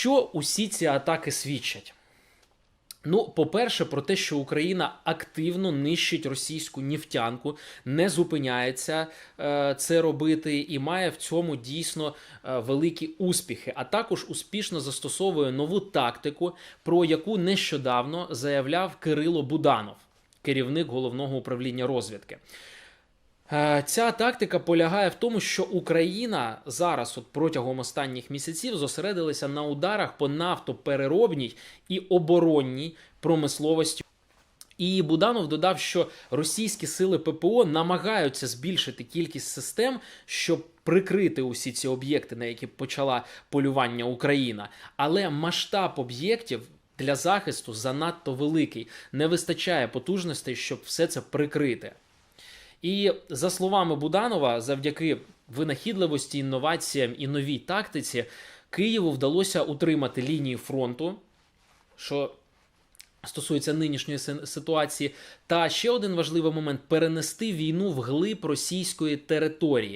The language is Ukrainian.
що усі ці атаки свідчать? Ну, по-перше, про те, що Україна активно нищить російську нефтянку, не зупиняється е, це робити і має в цьому дійсно е, великі успіхи, а також успішно застосовує нову тактику, про яку нещодавно заявляв Кирило Буданов, керівник головного управління розвідки. Е, Ця тактика полягає в тому, що Україна зараз, от протягом останніх місяців, зосередилася на ударах по нафтопереробній і оборонній промисловості. І Буданов додав, що російські сили ППО намагаються збільшити кількість систем, щоб прикрити усі ці об'єкти, на які почала полювання Україна. Але масштаб об'єктів для захисту занадто великий. Не вистачає потужностей, щоб все це прикрити. І за словами Буданова, завдяки винахідливості, інноваціям і новій тактиці, Києву вдалося утримати лінії фронту, що стосується нинішньої ситуації. Та ще один важливий момент перенести війну в глиб російської території.